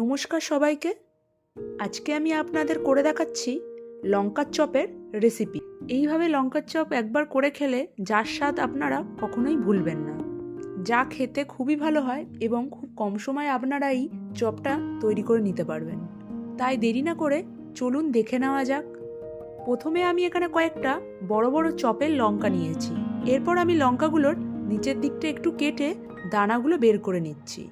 নমস্কার সবাইকে। আজকে আমি আপনাদের করে দেখাচ্ছি লঙ্কার চপের রেসিপি এইভাবে লঙ্কার চপ একবার করে খেলে যার স্বাদ আপনারা কখনোই ভুলবেন না। যা খেতে খুবই ভালো হয় এবং খুব কম সময়ে আপনারা এই চপটা তৈরি করে নিতে পারবেন। তাই দেরি না করে চলুন দেখে নেওয়া যাক। প্রথমে আমি এখানে কয়েকটা বড় বড় চপের লঙ্কা নিয়েছি। এরপর আমি লঙ্কাগুলোর নিচের দিকটা একটু কেটে দানাগুলো বের করে নিচ্ছি।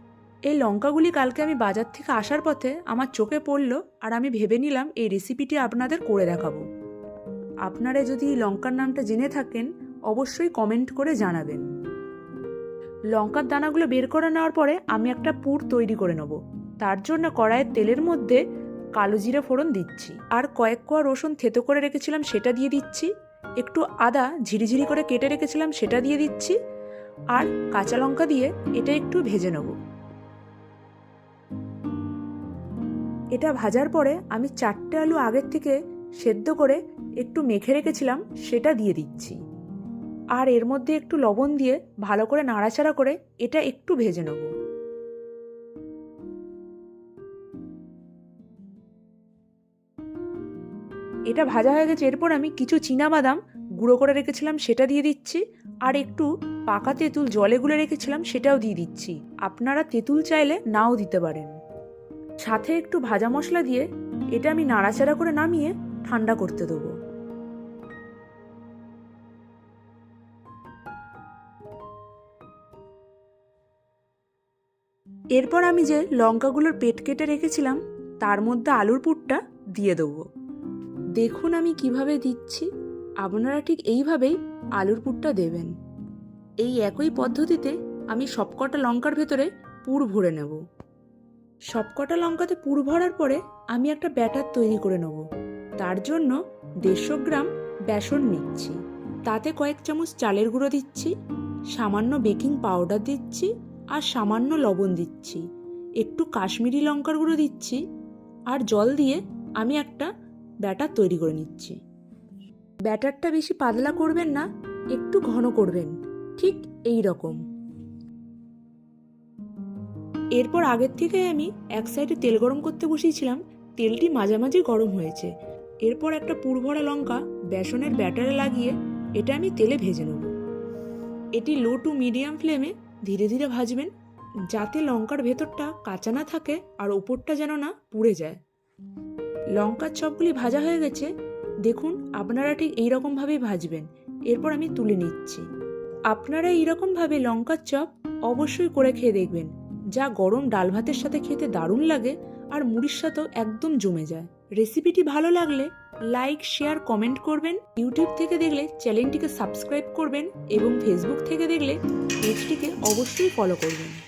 এই লঙ্কাগুলি কালকে আমি বাজার থেকে আসার পথে আমার চোখে পড়ল আর আমি ভেবে নিলাম এই রেসিপিটি আপনাদের করে দেখাবো। আপনারা যদি লঙ্কার নামটা জেনে থাকেন, অবশ্যই কমেন্ট করে জানাবেন। লঙ্কার দানাগুলো বের করে নেওয়ার পরে আমি একটা পুর তৈরি করে নেব। তার জন্য কড়াইয়ের তেলের মধ্যে কালো জিরে ফোড়ন দিচ্ছি আর কয়েক কোয়া রসুন থেতো করে রেখেছিলাম সেটা দিয়ে দিচ্ছি। একটু আদা ঝিরিঝিরি করে কেটে রেখেছিলাম সেটা দিয়ে দিচ্ছি। আর কাঁচা লঙ্কা দিয়ে এটা একটু ভেজে নেব। এটা ভাজার পরে আমি চারটে আলু আগের থেকে সেদ্ধ করে একটু মেখে রেখেছিলাম, সেটা দিয়ে দিচ্ছি। আর এর মধ্যে একটু লবণ দিয়ে ভালো করে নাড়াচাড়া করে এটা একটু ভেজে নেব। এটা ভাজা হয়ে গেছে, এরপর আমি কিছু বাদাম গুঁড়ো করে রেখেছিলাম, সেটা দিয়ে দিচ্ছি। আর একটু পাকা তেঁতুল জলে গুলে রেখেছিলাম, সেটাও দিয়ে দিচ্ছি। আপনারা তেঁতুল চাইলে নাও দিতে পারেন। সাথে একটু ভাজা মশলা দিয়ে এটা আমি নাড়াচাড়া করে নামিয়ে ঠান্ডা করতে দেবো। এরপর আমি যে লঙ্কাগুলোর পেট কেটে রেখেছিলাম, তার মধ্যে আলুর পুরটা দিয়ে দেবো। দেখুন আমি কীভাবে দিচ্ছি। আপনারা ঠিক এইভাবেই আলুর পুরটা দেবেন। এই একই পদ্ধতিতে আমি সবকটা লঙ্কার ভেতরে পুর ভরে নেব। সবকটা লঙ্কাতে পুর ভরার পরে আমি একটা ব্যাটার তৈরি করে নেব। তার জন্য দেড়শো গ্রাম বেসন নিচ্ছি। তাতে কয়েক চামচ চালের গুঁড়ো দিচ্ছি, সামান্য বেকিং পাউডার দিচ্ছি আর সামান্য লবণ দিচ্ছি। একটু কাশ্মীরি লঙ্কার গুঁড়ো দিচ্ছি আর জল দিয়ে আমি একটা ব্যাটার তৈরি করে নিচ্ছি। ব্যাটারটা বেশি পাতলা করবেন না, একটু ঘন করবেন। ঠিক এই রকম। এরপর আগের থেকে আমি এক সাইডে তেল গরম করতে বসিয়েছিলাম, তেলটি মাঝামাঝি গরম হয়েছে। এরপর একটা পুরভরা লঙ্কা বেসনের ব্যাটারে লাগিয়ে এটা আমি তেলে ভেজে নেব। এটি লো টু মিডিয়াম ফ্লেমে ধীরে ধীরে ভাজবেন, যাতে লঙ্কার ভেতরটা কাঁচা না থাকে আর ওপরটা যেন না পুড়ে যায়। লঙ্কার চপগুলি ভাজা হয়ে গেছে, দেখুন আপনারা ঠিক এই রকমভাবেই ভাজবেন। এরপর আমি তুলে নিচ্ছি। আপনারা এইরকমভাবে লঙ্কার চপ অবশ্যই করে খেয়ে দেখবেন। যা গরম ডাল ভাতের সাথে খেতে দারুণ লাগে আর মুড়ির সাথেও একদম জমে যায়। রেসিপিটি ভালো লাগলে লাইক, শেয়ার, কমেন্ট করবেন। ইউটিউব থেকে দেখলে চ্যানেলটিকে সাবস্ক্রাইব করবেন এবং ফেসবুক থেকে দেখলে পেজটিকে অবশ্যই ফলো করবেন।